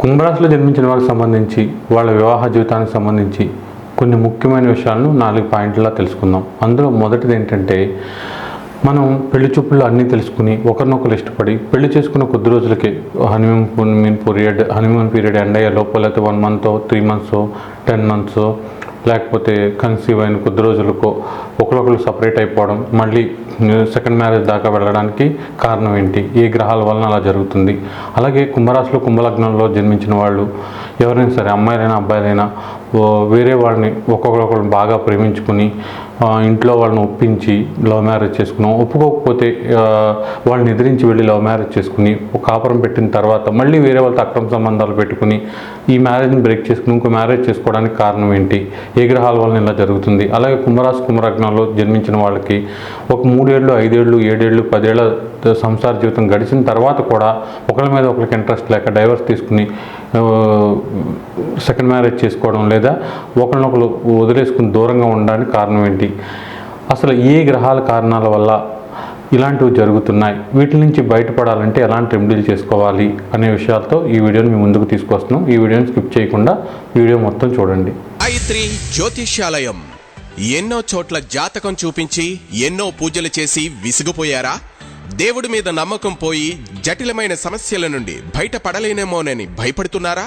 కుంభరాశిలో జన్మించిన వారికి సంబంధించి వాళ్ళ వివాహ జీవితానికి సంబంధించి కొన్ని ముఖ్యమైన విషయాలను నాలుగు పాయింట్లా తెలుసుకుందాం. అందులో మొదటిది ఏంటంటే మనం పెళ్ళి చూపుల్లో అన్నీ తెలుసుకుని ఒకరినొకరు ఇష్టపడి పెళ్ళి చేసుకున్న కొద్ది రోజులకే honeymoon period honeymoon period end అయ్యే లోపల అయితే one month three months ten months లేకపోతే కన్సీవ్ అయిన కొద్ది రోజులకో ఒకరొకరు సపరేట్ అయిపోవడం మళ్ళీ సెకండ్ మ్యారేజ్ దాకా వెళ్ళడానికి కారణం ఏంటి? ఏ గ్రహాల వలన అలా జరుగుతుంది? అలాగే కుంభరాశిలో కుంభలగ్నంలో జన్మించిన వాళ్ళు ఎవరైనా సరే అమ్మాయిలైనా అబ్బాయిలైనా వేరే వాళ్ళని ఒక్కొక్కరు బాగా ప్రేమించుకుని ఇంట్లో వాళ్ళని ఒప్పించి లవ్ మ్యారేజ్ చేసుకున్నాం. ఒప్పుకోకపోతే వాళ్ళని ఎదిరించి వెళ్ళి లవ్ మ్యారేజ్ చేసుకుని ఒక కాపురం పెట్టిన తర్వాత మళ్ళీ వేరే వాళ్ళతో అక్రమ సంబంధాలు పెట్టుకుని ఈ మ్యారేజ్ని బ్రేక్ చేసుకుని ఇంకో మ్యారేజ్ చేసుకోవడానికి కారణం ఏంటి? ఏ గ్రహాల వలన ఇలా జరుగుతుంది? అలాగే కుంభరాశి కుంభరగ్నంలో జన్మించిన వాళ్ళకి ఒక మూడేళ్ళు ఐదేళ్ళు ఏడేళ్ళు పదేళ్ళ సంసార జీవితం గడిచిన తర్వాత కూడా ఒకరి మీద ఒకరికి ఇంట్రెస్ట్ లేక డైవర్స్ తీసుకుని సెకండ్ మ్యారేజ్ చేసుకోవడం లేదా ఒకరినొకరు వదిలేసుకుని దూరంగా ఉండడానికి కారణం ఏంటి? అసలు ఏ గ్రహాల కారణాల వల్ల ఇలాంటివి జరుగుతున్నాయి? వీటి నుంచి బయటపడాలంటే ఎలాంటి రెమెడీలు చేసుకోవాలి అనే విషయాలతో ఈ వీడియోని మీ ముందుకు తీసుకొస్తున్నాం. ఈ వీడియోని స్కిప్ చేయకుండా వీడియో మొత్తం చూడండి. గాయత్రి జ్యోతిష్యాలయం. ఎన్నో చోట్ల జాతకం చూపించి ఎన్నో పూజలు చేసి విసిగిపోయారా? దేవుడి మీద నమ్మకం పోయి జటిలమైన సమస్యల నుండి బయటపడలేనేమోనని భయపడుతున్నారా?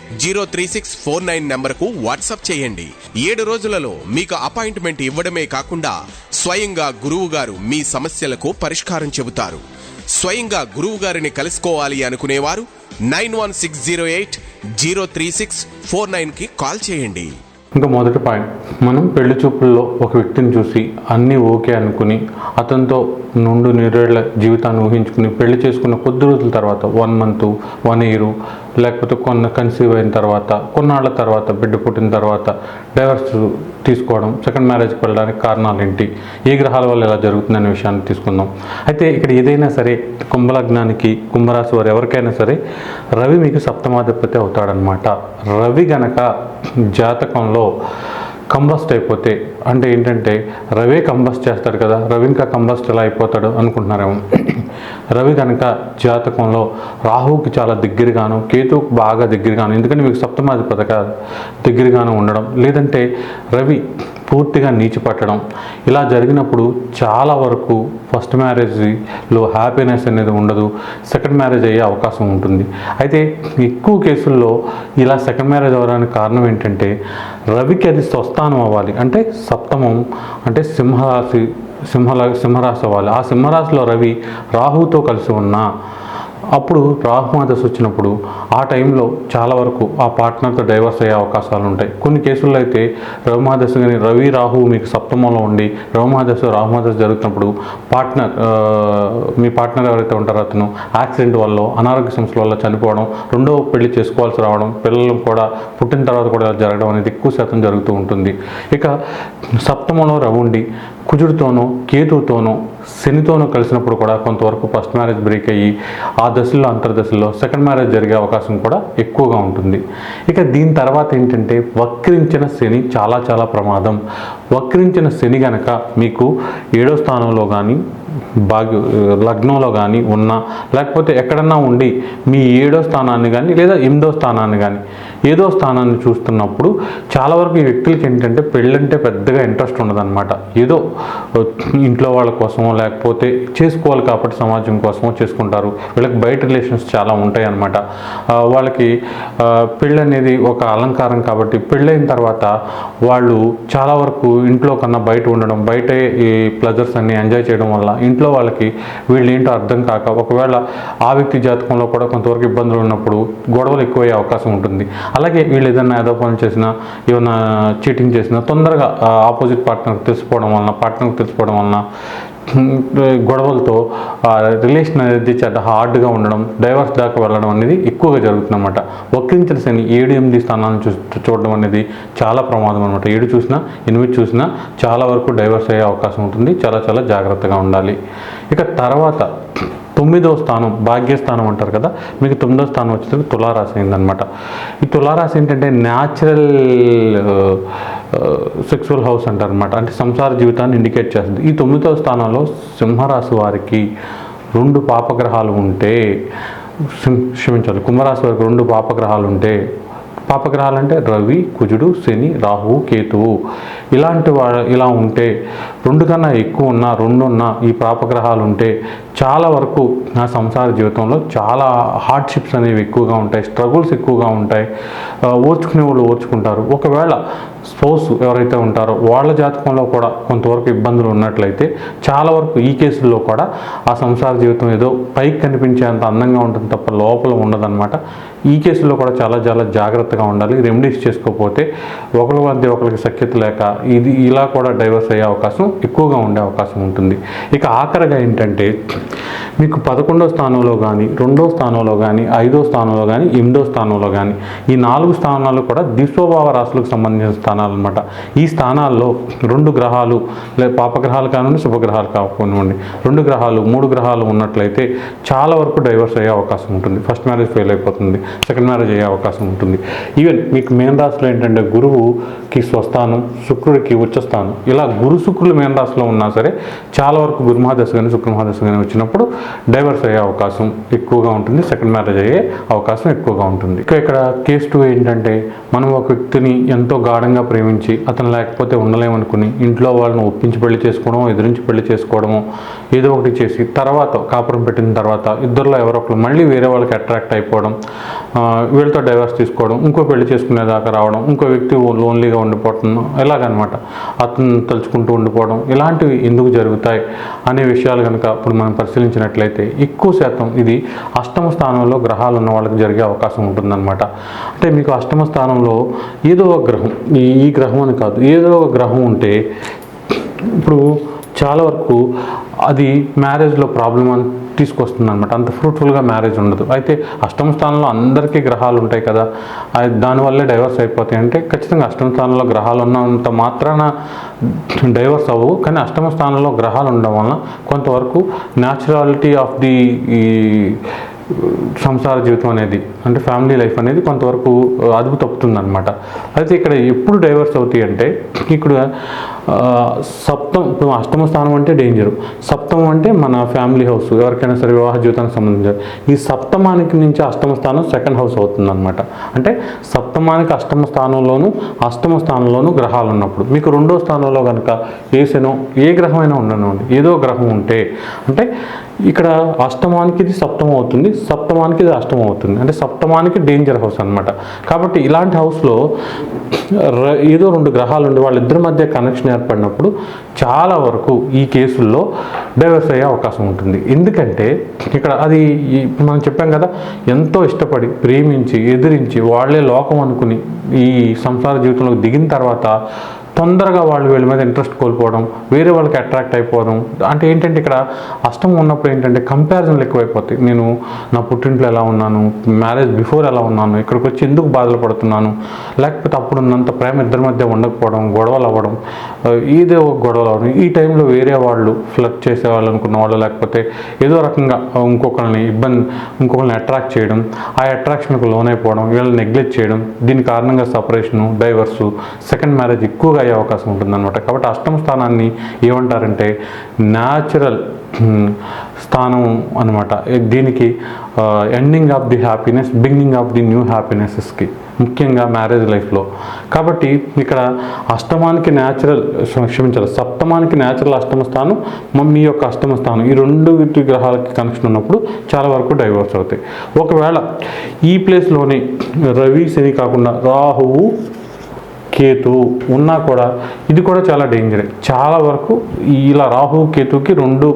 zero three six four nine నెంబర్కు వాట్సాప్ చేయండి. ఏడు రోజులలో మీకు అపాయింట్మెంట్ ఇవ్వడమే కాకుండా స్వయంగా గురువు గారు మీ సమస్యలకు పరిష్కారం చెబుతారు. స్వయంగా గురువు గారిని కలుసుకోవాలి అనుకునేవారు nine one six zero eight zero three six four నైన్కి కాల్ చేయండి. ఇంకా మొదటి పాయింట్. మనం పెళ్ళి చూపుల్లో ఒక వ్యక్తిని చూసి అన్నీ ఓకే అనుకుని అతనితో నుండు నిరేళ్ళ జీవితాన్ని ఊహించుకుని పెళ్ళి చేసుకున్న కొద్ది రోజుల తర్వాత వన్ మంత్ వన్ ఇయర్ లేకపోతే కొన్న కన్సీవ్ అయిన తర్వాత కొన్నాళ్ళ తర్వాత బిడ్డ పుట్టిన తర్వాత డైవర్స్ తీసుకోవడం సెకండ్ మ్యారేజ్కి వెళ్ళడానికి కారణాలు ఏంటి ఏ గ్రహాల వల్ల ఇలా జరుగుతుందనే విషయాన్ని తీసుకుందాం. అయితే ఇక్కడ ఏదైనా సరే కుంభలగ్నానికి కుంభరాశి వారు ఎవరికైనా సరే రవి మీకు సప్తమాధిపతి అవుతాడనమాట రవి గనక జాతకంలో కంబస్ట్ అయిపోతే అంటే ఏంటంటే రవే కంబస్ట్ చేస్తాడు కదా రవి ఇంకా కంబస్ట్ ఎలా అయిపోతాడు అనుకుంటున్నారేమో. రవి కనుక జాతకంలో రాహువుకి చాలా దగ్గరగాను కేతువుకి బాగా దగ్గరగాను ఎందుకంటే మీకు సప్తమాధిపత కాదు దగ్గరగాను ఉండడం. లేదంటే రవి పూర్తిగా నీచి పట్టడం ఇలా జరిగినప్పుడు చాలా వరకు ఫస్ట్ మ్యారేజ్లో హ్యాపీనెస్ అనేది ఉండదు. సెకండ్ మ్యారేజ్ అయ్యే అవకాశం ఉంటుంది. అయితే ఎక్కువ కేసుల్లో ఇలా సెకండ్ మ్యారేజ్ అవ్వడానికి కారణం ఏంటంటే రవికి అది స్వస్థానం అవ్వాలి. అంటే సప్తమం అంటే సింహరాశి సింహ సింహరాశి అవ్వాలి. ఆ సింహరాశిలో రవి రాహుతో కలిసి ఉన్నా అప్పుడు రాహుమాదశ వచ్చినప్పుడు ఆ టైంలో చాలా వరకు ఆ పార్ట్నర్తో డైవర్స్ అయ్యే అవకాశాలు ఉంటాయి. కొన్ని కేసుల్లో అయితే రవిమాదశ కానీ రవి రాహు మీకు సప్తమంలో ఉండి రవిమాదశ రాహుమాదశ జరుగుతున్నప్పుడు పార్ట్నర్ మీ పార్ట్నర్ ఎవరైతే ఉంటారో అతను యాక్సిడెంట్ వల్ల అనారోగ్య సమస్యల వల్ల చనిపోవడం రెండో పెళ్ళి చేసుకోవాల్సి రావడం పిల్లలు కూడా పుట్టిన తర్వాత కూడా జరగడం అనేది ఎక్కువ శాతం జరుగుతూ ఉంటుంది. ఇక సప్తమంలో రవి ఉండి కుజుడితోనూ కేతువుతోనూ శనితోనూ కలిసినప్పుడు కూడా కొంతవరకు ఫస్ట్ మ్యారేజ్ బ్రేక్ అయ్యి ఆ దశల్లో అంతర్దశల్లో సెకండ్ మ్యారేజ్ జరిగే అవకాశం కూడా ఎక్కువగా ఉంటుంది. ఇక దీని తర్వాత ఏంటంటే వక్రించిన శని చాలా చాలా ప్రమాదం. వక్రించిన శని గనక మీకు ఏడో స్థానంలో కానీ భాగ్య లగ్నంలో కానీ ఉన్నా లేకపోతే ఎక్కడన్నా ఉండి మీ ఏడో స్థానాన్ని కానీ లేదా ఎనిమిదో స్థానాన్ని కానీ ఏదో స్థానాన్ని చూస్తున్నప్పుడు చాలా వరకు ఈ వ్యక్తులకి ఏంటంటే పెళ్ళంటే పెద్దగా ఇంట్రెస్ట్ ఉండదన్నమాట. ఏదో ఇంట్లో వాళ్ళ కోసమో లేకపోతే చేసుకోవాలి కాబట్టి సమాజం కోసమో చేసుకుంటారు. వీళ్ళకి బయట రిలేషన్స్ చాలా ఉంటాయి అన్నమాట వాళ్ళకి పెళ్ళి అనేది ఒక అలంకారం కాబట్టి పెళ్ళైన తర్వాత వాళ్ళు చాలా వరకు ఇంట్లో కన్నా బయట ఉండడం బయట ఈ ప్లెజర్స్ అన్ని ఎంజాయ్ చేయడం వల్ల ఇంట్లో వాళ్ళకి వీళ్ళు ఏంటో అర్థం కాక ఒకవేళ ఆ వ్యక్తి జాతకంలో కూడా కొంతవరకు ఇబ్బందులు ఉన్నప్పుడు గొడవలు ఎక్కువయ్యే అవకాశం ఉంటుంది. అలాగే వీళ్ళు ఏదైనా ఏదో పనులు చేసినా ఏమైనా చీటింగ్ చేసినా తొందరగా ఆపోజిట్ పార్ట్నర్కి తెలిసిపోవడం వలన పార్ట్నర్కి తెలిసిపోవడం వలన గొడవలతో రిలేషన్ అనేది చాలా హార్డ్గా ఉండడం డైవర్స్ దాకా వెళ్ళడం అనేది ఎక్కువగా జరుగుతుందన్నమాట. వక్రించిన శని ఏడు ఎనిమిది స్థానాలను చూ చూడడం అనేది చాలా ప్రమాదం అనమాట ఏడు చూసినా ఎనిమిది చూసినా చాలా వరకు డైవర్స్ అయ్యే అవకాశం ఉంటుంది. చాలా చాలా జాగ్రత్తగా ఉండాలి. ఇక తర్వాత తొమ్మిదో స్థానం భాగ్యస్థానం అంటారు కదా మీకు తొమ్మిదో స్థానం వచ్చేసరికి తులారాశి అయిందనమాట ఈ తులారాశి ఏంటంటే న్యాచురల్ సెక్సువల్ హౌస్ అంటారు అనమాట అంటే సంసార జీవితాన్ని ఇండికేట్ చేస్తుంది. ఈ తొమ్మిదో స్థానంలో సింహరాశి వారికి రెండు పాపగ్రహాలు ఉంటే క్షమించాలి కుంభరాశి వారికి రెండు పాపగ్రహాలు ఉంటే పాపగ్రహాలు అంటే రవి కుజుడు శని రాహువు కేతువు. ఇలాంటి వా ఇలా ఉంటే రెండు కన్నా ఎక్కువ ఉన్న రెండు ఉన్న ఈ పాపగ్రహాలు ఉంటే చాలా వరకు నా సంసార జీవితంలో చాలా హార్డ్షిప్స్ అనేవి ఎక్కువగా ఉంటాయి స్ట్రగుల్స్ ఎక్కువగా ఉంటాయి. ఓర్చుకునే వాళ్ళు ఓర్చుకుంటారు. ఒకవేళ స్పౌస్ ఎవరైతే ఉంటారో వాళ్ళ జాతకంలో కూడా కొంతవరకు ఇబ్బందులు ఉన్నట్లయితే చాలా వరకు ఈ కేసుల్లో కూడా ఆ సంసార జీవితం ఏదో పైకి కనిపించేంత అందంగా ఉంటుంది తప్ప లోపల ఉండదన్నమాట. ఈ కేసులో కూడా చాలా చాలా జాగ్రత్తగా ఉండాలి. రెమెడీస్ చేసుకోకపోతే ఒకరి మధ్య ఒకరికి సఖ్యత లేక ఇది ఇలా కూడా డైవర్స్ అయ్యే అవకాశం ఎక్కువగా ఉండే అవకాశం ఉంటుంది. ఇక ఆఖరిగా ఏంటంటే మీకు పదకొండో స్థానంలో కానీ రెండో స్థానంలో కానీ ఐదో స్థానంలో కానీ ఎనిమిదో స్థానంలో కానీ ఈ నాలుగు స్థానాలు కూడా దిశోభావ రాశులకు సంబంధించిన స్థానాలు అనమాట ఈ స్థానాల్లో రెండు గ్రహాలు లేదా పాపగ్రహాలు కానివ్వండి శుభగ్రహాలు కానివ్వండి రెండు గ్రహాలు మూడు గ్రహాలు ఉన్నట్లయితే చాలా వరకు డైవర్స్ అయ్యే అవకాశం ఉంటుంది. ఫస్ట్ మ్యారేజ్ ఫెయిల్ అయిపోతుంది సెకండ్ మ్యారేజ్ అయ్యే అవకాశం ఉంటుంది. ఈవెన్ మీకు మేన్ రాశిలో ఏంటంటే గురువుకి స్వస్థానం శుక్రుడికి ఉచ్చస్థానం ఇలా గురు శుక్రులు మేన్ రాశిలో ఉన్నా సరే చాలా వరకు గురుమహాదశ కానీ శుక్రమహాదశ కానీ వచ్చినప్పుడు డైవర్స్ అయ్యే అవకాశం ఎక్కువగా ఉంటుంది. సెకండ్ మ్యారేజ్ అయ్యే అవకాశం ఎక్కువగా ఉంటుంది. ఇక ఇక్కడ కేస్ టూ ఏంటంటే మనం ఒక వ్యక్తిని ఎంతో గాఢంగా ప్రేమించి అతను లేకపోతే ఉండలేమనుకుని ఇంట్లో వాళ్ళని ఒప్పించి పెళ్ళి చేసుకోవడం ఎదిరించి పెళ్ళి చేసుకోవడము ఏదో ఒకటి చేసి తర్వాత కాపురం పెట్టిన తర్వాత ఇద్దరిలో ఎవరో ఒకరు మళ్ళీ వేరే వాళ్ళకి అట్రాక్ట్ అయిపోవడం వీళ్ళతో డైవర్స్ తీసుకోవడం ఇంకో పెళ్ళి చేసుకునేదాకా రావడం ఇంకో వ్యక్తి లోన్లీగా ఉండిపోవడం ఎలాగనమాట అతను తలుచుకుంటూ ఉండిపోవడం ఇలాంటివి ఎందుకు జరుగుతాయి అనే విషయాలు కనుక ఇప్పుడు మనం పరిశీలించినట్లయితే ఎక్కువ శాతం ఇది అష్టమ స్థానంలో గ్రహాలు ఉన్న వాళ్ళకి జరిగే అవకాశం ఉంటుందన్నమాట. అంటే మీకు అష్టమ స్థానంలో ఏదో ఒక గ్రహం ఈ ఈ గ్రహం అని కాదు ఏదో ఒక గ్రహం ఉంటే ఇప్పుడు చాలా వరకు అది మ్యారేజ్లో ప్రాబ్లం అని తీసుకొస్తుంది అనమాట అంత ఫ్రూట్ఫుల్గా మ్యారేజ్ ఉండదు. అయితే అష్టమ స్థానంలో అందరికీ గ్రహాలు ఉంటాయి కదా. దానివల్లే డైవర్స్ అయిపోతాయి. అంటే ఖచ్చితంగా అష్టమ స్థానంలో గ్రహాలు ఉన్నంత మాత్రాన డైవర్స్ అవ్వవు. కానీ అష్టమ స్థానంలో గ్రహాలు ఉండడం వలన కొంతవరకు న్యాచురాలిటీ ఆఫ్ ది ఈ సంసార జీవితం అనేది అంటే ఫ్యామిలీ లైఫ్ అనేది కొంతవరకు అదుపు తప్పుతుంది అనమాట అయితే ఇక్కడ ఎప్పుడు డైవర్స్ అవుతాయి అంటే ఇక్కడ సప్తం ఇప్పుడు అష్టమ స్థానం అంటే డేంజర్ సప్తమం అంటే మన ఫ్యామిలీ హౌస్ ఎవరికైనా సరే వివాహ జీవితానికి సంబంధించి ఈ సప్తమానికి నుంచి అష్టమ స్థానం సెకండ్ హౌస్ అవుతుందన్నమాట. అంటే సప్తమానికి అష్టమ స్థానంలోను అష్టమ స్థానంలోను గ్రహాలు ఉన్నప్పుడు. మీకు రెండో స్థానంలో కనుక ఏ ఏ గ్రహమైనా ఉండనివ్వండి ఏదో గ్రహం ఉంటే. అంటే ఇక్కడ అష్టమానికి ఇది సప్తమం అవుతుంది సప్తమానికి ఇది అష్టమం అవుతుంది. అంటే సప్తమానికి డేంజర్ హౌస్ అనమాట కాబట్టి ఇలాంటి హౌస్లో ర- ఏదో రెండు గ్రహాలు ఉండి వాళ్ళిద్దరి మధ్య కనెక్షన్ ఏర్పడినప్పుడు చాలా వరకు ఈ కేసుల్లో డైవర్స్ అయ్యే అవకాశం ఉంటుంది. ఎందుకంటే ఇక్కడ అది మనం చెప్పాం కదా ఎంతో ఇష్టపడి ప్రేమించి ఎదిరించి వాళ్ళే లోకం అనుకుని ఈ సంసార జీవితంలో దిగిన తర్వాత తొందరగా వాళ్ళు వీళ్ళ మీద ఇంట్రెస్ట్ కోల్పోవడం వేరే వాళ్ళకి అట్రాక్ట్ అయిపోవడం. అంటే ఏంటంటే ఇక్కడ అష్టం ఉన్నప్పుడు ఏంటంటే కంపారిజన్లు ఎక్కువైపోతాయి. నేను నా పుట్టింట్లో ఎలా ఉన్నాను మ్యారేజ్ బిఫోర్ ఎలా ఉన్నాను ఇక్కడికి వచ్చి ఎందుకు బాధలు పడుతున్నాను లేకపోతే అప్పుడు ఉన్నంత ప్రేమ ఇద్దరి మధ్య ఉండకపోవడం గొడవలు అవ్వడం ఏదో గొడవలు అవ్వడం. ఈ టైంలో వేరే వాళ్ళు ఫ్లడ్ చేసేవాళ్ళు అనుకున్న వాళ్ళు లేకపోతే ఏదో రకంగా ఇంకొకరిని ఇబ్బంది ఇంకొకరిని అట్రాక్ట్ చేయడం ఆ అట్రాక్షన్కు లోనైపోవడం వీళ్ళని నెగ్లెక్ట్ చేయడం దీని కారణంగా సపరేషను డైవర్సు సెకండ్ మ్యారేజ్ ఎక్కువగా అయ్యే అవకాశం ఉంటుందన్నమాట. కాబట్టి అష్టమ స్థానాన్ని ఏమంటారంటే న్యాచురల్ స్థానం అనమాట దీనికి ending of the happiness beginning of the new హ్యాపీనెస్కి ముఖ్యంగా మ్యారేజ్ లైఫ్లో కాబట్టి ఇక్కడ అష్టమానికి న్యాచురల్ క్షమించాలి సప్తమానికి న్యాచురల్ అష్టమ స్థానం మమ్మీ మీ యొక్క అష్టమ స్థానం ఈ రెండు గ్రహాలకి కనెక్షన్ ఉన్నప్పుడు చాలా వరకు డైవర్స్ అవుతాయి. ఒకవేళ ఈ ప్లేస్లోనే రవి శని కాకుండా రాహువు కేతు ఉన్నా కూడా ఇది కూడా చాలా డేంజరే. చాలా వరకు ఇలా రాహు కేతుకి రెండు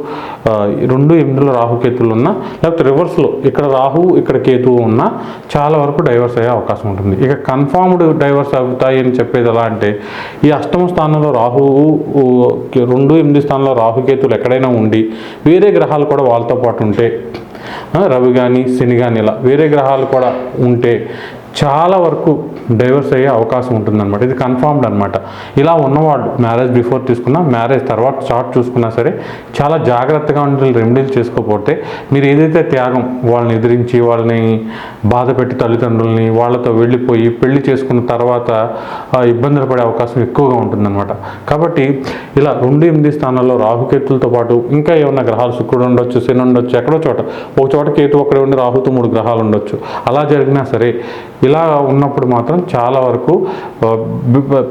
రెండు ఎనిమిదిలో రాహు కేతులు ఉన్నా లేకపోతే రివర్స్లో ఇక్కడ రాహు ఇక్కడ కేతువు ఉన్నా చాలా వరకు డైవర్స్ అయ్యే అవకాశం ఉంటుంది. ఇక కన్ఫామ్డ్ డైవర్స్ అవుతాయి అని చెప్పేది ఎలా అంటే ఈ అష్టమ స్థానంలో రాహువు రెండు ఎనిమిది స్థానంలో రాహుకేతులు ఎక్కడైనా ఉండి వేరే గ్రహాలు కూడా వాళ్ళతో పాటు ఉంటే రవి కానీ శని కానీ ఇలా వేరే గ్రహాలు కూడా ఉంటే చాలా వరకు డైవర్స్ అయ్యే అవకాశం ఉంటుందన్నమాట. ఇది కన్ఫర్మ్డ్ అనమాట ఇలా ఉన్నవాళ్ళు మ్యారేజ్ బిఫోర్ తీసుకున్నా మ్యారేజ్ తర్వాత చార్ట్ చూసుకున్నా సరే చాలా జాగ్రత్తగా ఉండి రెమెడీలు చేసుకోకపోతే మీరు ఏదైతే త్యాగం వాళ్ళని ఎదిరించి వాళ్ళని బాధ పెట్టి తల్లిదండ్రుల్ని వాళ్ళతో వెళ్ళిపోయి పెళ్ళి చేసుకున్న తర్వాత ఇబ్బందులు పడే అవకాశం ఎక్కువగా ఉంటుందన్నమాట. కాబట్టి ఇలా రెండు ఎనిమిది స్థానాల్లో రాహుకేతులతో పాటు ఇంకా ఏమన్నా గ్రహాలు శుక్రుడు ఉండొచ్చు శని ఉండొచ్చు ఎక్కడో చోట. ఒక చోట కేతు ఒకడే ఉండి రాహుతో మూడు గ్రహాలు ఉండొచ్చు. అలా జరిగినా సరే ఇలా ఉన్నప్పుడు మాత్రం చాలా వరకు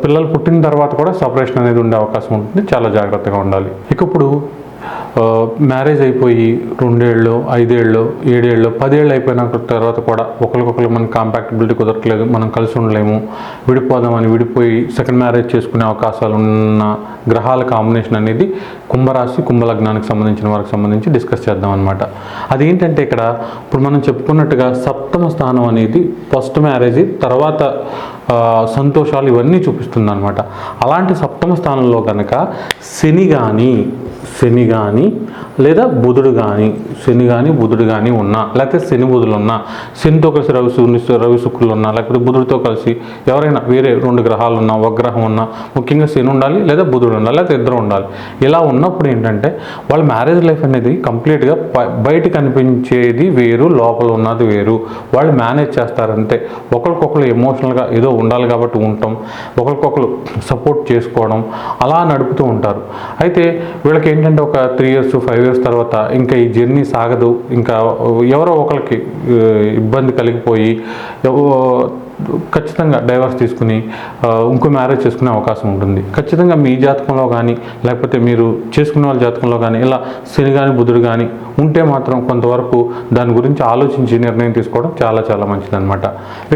పిల్లలు పుట్టిన తర్వాత కూడా సపరేషన్ అనేది ఉండే అవకాశం ఉంటుంది. చాలా జాగ్రత్తగా ఉండాలి. ఇక ఇప్పుడు మ్యారేజ్ అయిపోయి రెండేళ్ళు ఐదేళ్ళు ఏడేళ్ళు పదేళ్ళు అయిపోయిన తర్వాత కూడా ఒకరికొకరు మనం కాంపాక్టబిలిటీ కుదరట్లేదు. మనం కలిసి ఉండలేము. విడిపోదామని విడిపోయి సెకండ్ మ్యారేజ్ చేసుకునే అవకాశాలు ఉన్న గ్రహాల కాంబినేషన్ అనేది కుంభరాశి కుంభలగ్నానికి సంబంధించిన వారికి సంబంధించి డిస్కస్ చేద్దాం అనమాట అదేంటంటే ఇక్కడ ఇప్పుడు మనం చెప్పుకున్నట్టుగా సప్తమ స్థానం అనేది ఫస్ట్ మ్యారేజ్ తర్వాత సంతోషాలు ఇవన్నీ చూపిస్తుంది అనమాట అలాంటి సప్తమ స్థానంలో కనుక శని కానీ శని కానీ లేదా బుధుడు కానీ శని కానీ బుధుడు కానీ ఉన్నా లేకపోతే శని బుధులు ఉన్నా శనితో కలిసి రవి శు- రవి శుక్రులు ఉన్నా లేకపోతే బుధుడితో కలిసి ఎవరైనా వేరే రెండు గ్రహాలు ఉన్నా ఒక గ్రహం ఉన్నా ముఖ్యంగా శని ఉండాలి లేదా బుధుడు ఉండాలి లేకపోతే ఇద్దరు ఉండాలి. ఇలా ఉన్నప్పుడు ఏంటంటే వాళ్ళ మ్యారేజ్ లైఫ్ అనేది కంప్లీట్గా బయట కనిపించేది వేరు లోపల ఉన్నది వేరు. వాళ్ళు మేనేజ్ చేస్తారంటే ఒకరికొకరు ఎమోషనల్గా ఏదో ఉండాలి కాబట్టి ఉండటం ఒకరికొకరు సపోర్ట్ చేసుకోవడం అలా నడుపుతూ ఉంటారు. అయితే వీళ్ళకి ఏంటంటే ఒక త్రీ ఇయర్స్ ఫైవ్ ఇయర్స్ తర్వాత ఇంకా ఈ జర్నీ సాగదు. ఇంకా ఎవరో ఒకరికి ఇబ్బంది కలిగిపోయి ఖచ్చితంగా డైవర్స్ తీసుకుని ఇంకో మ్యారేజ్ చేసుకునే అవకాశం ఉంటుంది. ఖచ్చితంగా మీ జాతకంలో కానీ లేకపోతే మీరు చేసుకునే వాళ్ళ జాతకంలో కానీ ఇలా శని కానీ బుధుడు కానీ ఉంటే మాత్రం కొంతవరకు దాని గురించి ఆలోచించి నిర్ణయం తీసుకోవడం చాలా చాలా మంచిదన్నమాట.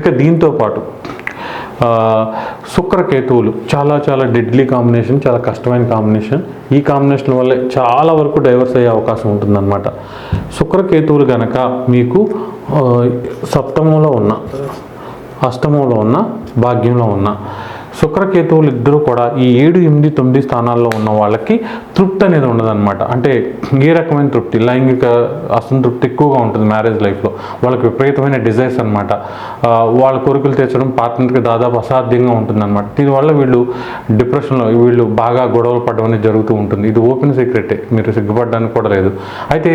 ఇక దీంతో పాటు శుక్రకేతువులు చాలా చాలా డెడ్లీ కాంబినేషన్ చాలా కష్టమైన కాంబినేషన్ ఈ కాంబినేషన్ వల్లే చాలా వరకు డైవర్స్ అయ్యే అవకాశం ఉంటుందన్నమాట. శుక్రకేతువులు కనుక మీకు సప్తమంలో ఉన్న అష్టమంలో ఉన్న భాగ్యంలో ఉన్న. శుక్రకేతువులు ఇద్దరు కూడా ఈ ఏడు ఎనిమిది తొమ్మిది స్థానాల్లో ఉన్న వాళ్ళకి తృప్తి అనేది ఉండదన్నమాట. అంటే ఏ రకమైన తృప్తి? లైంగిక అసంతృప్తి ఎక్కువగా ఉంటుంది మ్యారేజ్ లైఫ్లో. వాళ్ళకి విపరీతమైన డిజైర్స్ అనమాట వాళ్ళ కోరికలు తీర్చడం పార్ట్నర్కి దాదాపు అసాధ్యంగా ఉంటుందన్నమాట. దీనివల్ల వీళ్ళు డిప్రెషన్లో వీళ్ళు బాగా గొడవలు పడడం అనేది జరుగుతూ ఉంటుంది. ఇది ఓపెన్ సీక్రెటే మీరు సిగ్గుపడడానికి కూడా లేదు. అయితే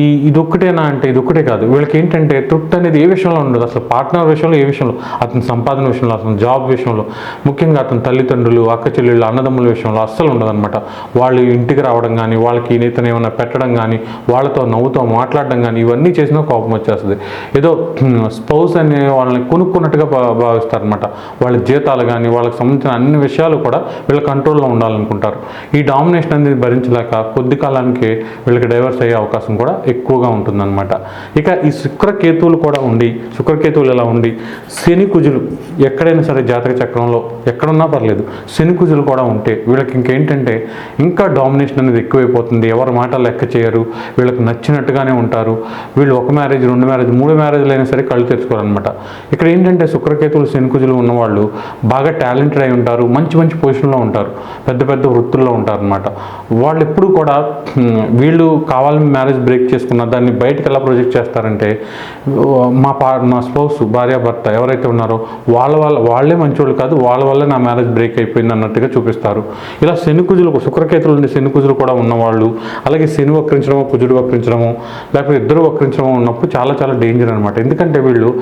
ఈ ఇది ఒక్కటేనా అంటే ఇది ఒక్కటే కాదు. వీళ్ళకి ఏంటంటే తృప్తి అనేది ఏ విషయంలో ఉండదు. అసలు పార్ట్నర్ విషయంలో ఏ విషయంలో? అతని సంపాదన విషయంలో అతని జాబ్ విషయంలో. ముఖ్యంగా అతని తల్లిదండ్రులు అక్క చెల్లెళ్ళు అన్నదమ్ముల విషయంలో అస్సలు ఉండదన్నమాట. వాళ్ళు ఇంటికి రావడం కానీ వాళ్ళకి ఇతను ఏమైనా పెట్టడం కానీ వాళ్ళతో నవ్వుతో మాట్లాడడం కానీ ఇవన్నీ చేసినా కోపం వచ్చేస్తుంది. ఏదో స్పౌస్ అనే వాళ్ళని కొనుక్కున్నట్టుగా భా భావిస్తారనమాట వాళ్ళ జీతాలు కానీ వాళ్ళకి సంబంధించిన అన్ని విషయాలు కూడా వీళ్ళ కంట్రోల్లో ఉండాలనుకుంటారు. ఈ డామినేషన్ అనేది భరించలేక కొద్ది కాలానికి వీళ్ళకి డైవర్స్ అయ్యే అవకాశం కూడా ఎక్కువగా ఉంటుందన్నమాట. ఇక ఈ శుక్రకేతువులు కూడా ఉండి శుక్రకేతువులు ఎలా ఉండి శని కుజులు ఎక్కడైనా సరే జాతక చక్రంలో ఎక్కడున్నా పర్లేదు. శని కూడా ఉంటే వీళ్ళకి ఇంకేంటంటే ఇంకా డామినేషన్ అనేది ఎక్కువైపోతుంది. ఎవరి మాట లెక్క చేయరు. వీళ్ళకి నచ్చినట్టుగానే ఉంటారు. వీళ్ళు ఒక మ్యారేజ్ రెండు మ్యారేజ్ మూడు మ్యారేజ్లు అయినా సరే కళ్ళు తెరుచుకోరనమాట ఇక్కడ ఏంటంటే శుక్రకేతువులు శనికుజులు ఉన్నవాళ్ళు బాగా టాలెంటెడ్ అయి ఉంటారు. మంచి మంచి పొజిషన్లో ఉంటారు. పెద్ద పెద్ద వృత్తుల్లో ఉంటారనమాట వాళ్ళు ఎప్పుడు కూడా వీళ్ళు కావాలని మ్యారేజ్ బ్రేక్ చేసుకున్న దాన్ని బయటకు ఎలా ప్రొజెక్ట్ చేస్తారంటే మా పా మా స్పౌస్ భార్యాభర్త ఎవరైతే ఉన్నారో వాళ్ళ వాళ్ళ వాళ్ళే మంచోళ్ళు కాదు వాళ్ళ వల్లే నా మ్యారేజ్ బ్రేక్ అయిపోయింది అన్నట్టుగా చూపిస్తారు. ఇలా శని కుజులు శుక్రకేతులు ఉండే శని కుజులు కూడా ఉన్నవాళ్ళు అలాగే శని వక్రించడము కుజుడు వక్రించడము లేకపోతే ఇద్దరు వక్రించడము ఉన్నప్పుడు చాలా చాలా డేంజర్ అనమాట ఎందుకంటే వీళ్ళు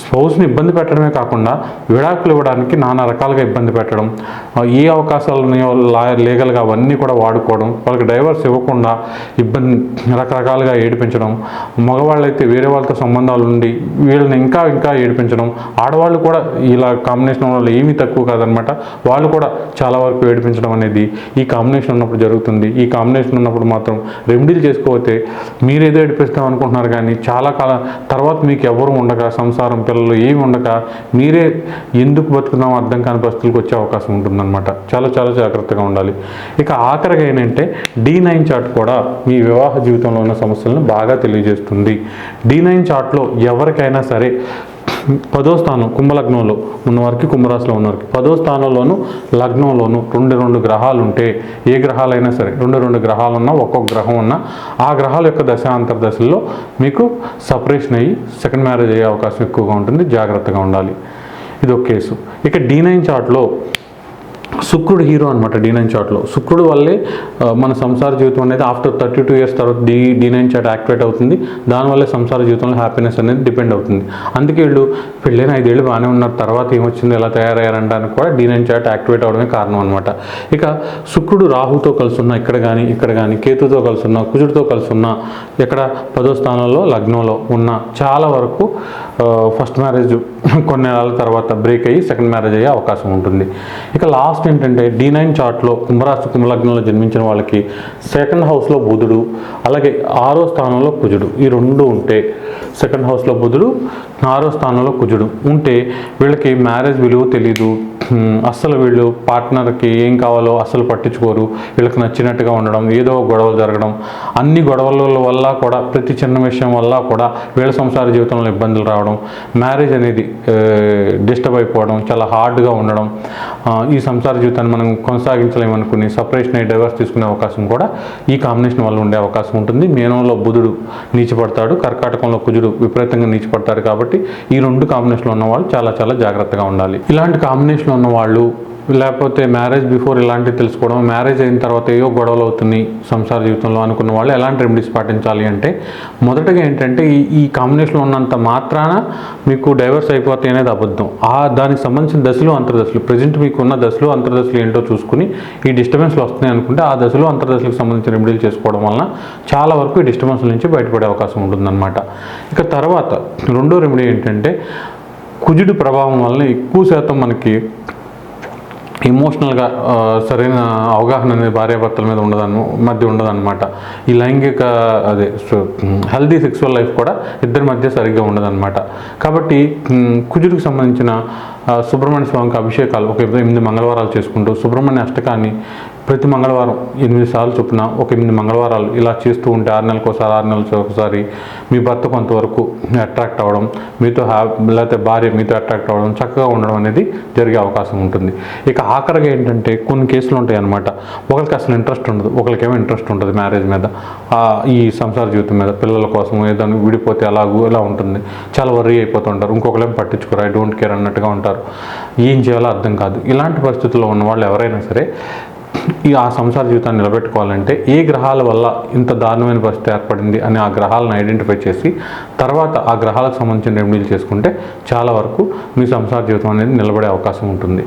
స్పౌస్ని ఇబ్బంది పెట్టడమే కాకుండా విడాకులు ఇవ్వడానికి నానా రకాలుగా ఇబ్బంది పెట్టడం ఏ అవకాశాలు ఉన్నాయో లా లీగల్గా అవన్నీ కూడా వాడుకోవడం వాళ్ళకి డైవర్స్ ఇవ్వకుండా ఇబ్బంది రకరకాలుగా ఏడిపించడం మగవాళ్ళైతే వేరే వాళ్ళతో సంబంధాలు ఉండి వీళ్ళని ఇంకా ఇంకా ఏడిపించడం ఆడవాళ్ళు కూడా ఇలా కాంబినేషన్ వల్ల ఏమీ తక్కువ కాదనమాట వాళ్ళు కూడా చాలా వరకు ఏడిపించడం అనేది ఈ కాంబినేషన్ ఉన్నప్పుడు జరుగుతుంది. ఈ కాంబినేషన్ ఉన్నప్పుడు మాత్రం రెమెడీలు చేసుకోకపోతే మీరేదో ఏడిపిస్తాం అనుకుంటున్నారు కానీ చాలా కాలం తర్వాత మీకు ఎవరు ఉండగా సంసారం పిల్లలు ఏమి ఉండక మీరే ఎందుకు బతుకుదాం అర్థం కాని పరిస్థితులకు వచ్చే అవకాశం ఉంటుందన్నమాట. చాలా చాలా జాగ్రత్తగా ఉండాలి. ఇక ఆఖరిగా ఏంటంటే డీ నైన్ చార్ట్ కూడా మీ వివాహ జీవితంలో ఉన్న సమస్యలను బాగా తెలియజేస్తుంది. డీ నైన్ చార్ట్లో ఎవరికైనా సరే పదో స్థానం కుంభలగ్నంలో ఉన్నవారికి కుంభరాశిలో ఉన్నవారికి. పదో స్థానంలోను లగ్నంలోను రెండు రెండు గ్రహాలు ఉంటే ఏ గ్రహాలైనా సరే రెండు రెండు గ్రహాలు ఉన్నా ఒక్కొక్క గ్రహం ఉన్నా ఆ గ్రహాల యొక్క దశ అంతర్దశల్లో మీకు సపరేషన్ అయ్యి సెకండ్ మ్యారేజ్ అయ్యే అవకాశం ఎక్కువగా ఉంటుంది జాగ్రత్తగా ఉండాలి. ఇది ఒక కేసు. ఇక డీ నైన్ చార్ట్లో శుక్రుడు హీరో అనమాట డి నైన్ చాట్లో శుక్రుడు వల్లే మన సంసార జీవితం అనేది ఆఫ్టర్ థర్టీ టూ ఇయర్స్ తర్వాత D D nine chart activate అవుతుంది. దానివల్లే సంసార జీవితంలో హ్యాపీనెస్ అనేది డిపెండ్ అవుతుంది. అందుకే వీళ్ళు పెళ్ళైన ఐదేళ్ళు బాగానే ఉన్నారు తర్వాత ఏమొచ్చింది ఎలా తయారయ్యారంటానికి కూడా డి నైన్ చాట్ యాక్టివేట్ అవడమే కారణం అనమాట ఇక శుక్రుడు రాహుతో కలిసి ఉన్న ఇక్కడ కానీ ఇక్కడ కానీ కేతుతో కలిసి ఉన్న కుజుడితో కలిసి ఉన్న ఇక్కడ పదో స్థానంలో లగ్నంలో ఉన్న చాలా వరకు ఫస్ట్ మ్యారేజ్ కొన్ని నెలల తర్వాత బ్రేక్ అయ్యి సెకండ్ మ్యారేజ్ అయ్యే అవకాశం ఉంటుంది. ఇక లాస్ట్ ఏంటంటే డి నైన్ చార్ట్లో కుంభరాశి కుంభలగ్నంలో జన్మించిన వాళ్ళకి సెకండ్ హౌస్లో బుధుడు అలాగే ఆరో స్థానంలో కుజుడు. ఈ రెండు ఉంటే సెకండ్ హౌస్లో బుధుడు ఆరో స్థానంలో కుజుడు. ఉంటే వీళ్ళకి మ్యారేజ్ విలువ తెలీదు. అస్సలు వీళ్ళు పార్ట్నర్కి ఏం కావాలో అస్సలు పట్టించుకోరు. వీళ్ళకి నచ్చినట్టుగా ఉండడం ఏదో గొడవలు జరగడం. అన్ని గొడవల వల్ల కూడా ప్రతి చిన్న విషయం వల్ల కూడా వీళ్ళ సంసార జీవితంలో ఇబ్బందులు రావడం మ్యారేజ్ అనేది డిస్టర్బ్ అయిపోవడం చాలా హార్డ్గా ఉండడం. ఈ సంసార జీవితాన్ని మనం కొనసాగించలేమనుకుని సపరేషన్ అయ్యి డైవర్స్ తీసుకునే అవకాశం కూడా ఈ కాంబినేషన్ వల్ల ఉండే అవకాశం ఉంటుంది. మేనంలో బుధుడు నీచిపడతాడు. కర్కాటకంలో కుజుడు విపరీతంగా నీచిపడతాడు కాబట్టి ఈ రెండు కాంబినేషన్లో ఉన్న వాళ్ళు చాలా చాలా జాగ్రత్తగా ఉండాలి. ఇలాంటి కాంబినేషన్లో ఉన్న వాళ్ళు లేకపోతే మ్యారేజ్ బిఫోర్ ఇలాంటివి తెలుసుకోవడం మ్యారేజ్ అయిన తర్వాత ఏవో గొడవలు అవుతున్నాయి సంసార జీవితంలో అనుకున్న వాళ్ళు ఎలాంటి రెమెడీస్ పాటించాలి అంటే మొదటగా ఏంటంటే ఈ ఈ కాంబినేషన్లో ఉన్నంత మాత్రాన మీకు డైవర్స్ అయిపోతాయి అనేది అబద్ధం. ఆ దానికి సంబంధించిన దశలు అంతర్దశలు. ప్రజెంట్ మీకు ఉన్న దశలు అంతర్దశలు ఏంటో చూసుకుని ఈ డిస్టర్బెన్స్లు వస్తున్నాయి అనుకుంటే ఆ దశలు అంతర్దశలకు సంబంధించిన రెమెడీలు చేసుకోవడం వలన చాలా వరకు ఈ డిస్టర్బెన్స్ల నుంచి బయటపడే అవకాశం ఉంటుందన్నమాట. ఇక తర్వాత రెండో రెమెడీ ఏంటంటే కుజుడు ప్రభావం వలన ఎక్కువ శాతం మనకి ఎమోషనల్గా సరైన అవగాహన అనేది భార్యాభర్తల మీద ఉండదను మధ్య ఉండదన్నమాట ఈ లైంగిక అదే హెల్దీ సెక్సువల్ లైఫ్ కూడా ఇద్దరి మధ్య సరిగ్గా ఉండదన్నమాట కాబట్టి కుజుడికి సంబంధించిన సుబ్రహ్మణ్య స్వామికి అభిషేకాలు ఒక ఎనిమిది మంగళవారాలు చేసుకుంటూ సుబ్రహ్మణ్య అష్టకాన్ని ప్రతి మంగళవారం ఎనిమిది సార్లు చొప్పున ఒక ఎనిమిది మంగళవారాలు ఇలా చేస్తూ ఉంటే ఆరు నెలలకు ఒకసారి ఆరు నెలలకు ఒకసారి మీ భర్త కొంతవరకు అట్రాక్ట్ అవ్వడం మీతో హ్యా లేకపోతే భార్య మీతో అట్రాక్ట్ అవ్వడం చక్కగా ఉండడం అనేది జరిగే అవకాశం ఉంటుంది. ఇక ఆఖరిగా ఏంటంటే కొన్ని కేసులు ఉంటాయి అన్నమాట ఒకరికి అసలు ఇంట్రెస్ట్ ఉండదు ఒకరికేమో ఇంట్రెస్ట్ ఉంటుంది మ్యారేజ్ మీద ఈ సంసార జీవితం మీద పిల్లల కోసం ఏదైనా విడిపోతే అలాగూ ఇలా ఉంటుంది. చాలా వర్రీ అయిపోతుంటారు ఇంకొకరేమో పట్టించుకోరు ఐ డోంట్ కేర్ అన్నట్టుగా ఉంటారు. ఏం చేయాలో అర్థం కాదు. ఇలాంటి పరిస్థితుల్లో ఉన్న వాళ్ళు ఎవరైనా సరే ఈ ఆ సంసార జీవితాన్ని నిలబెట్టుకోవాలంటే ఏ గ్రహాల వల్ల ఇంత దారుణమైన పరిస్థితి ఏర్పడింది అని ఆ గ్రహాలను ఐడెంటిఫై చేసి తర్వాత ఆ గ్రహాలకు సంబంధించిన రెమెడీలు చేసుకుంటే చాలా వరకు మీ సంసార జీవితం అనేది నిలబడే అవకాశం ఉంటుంది.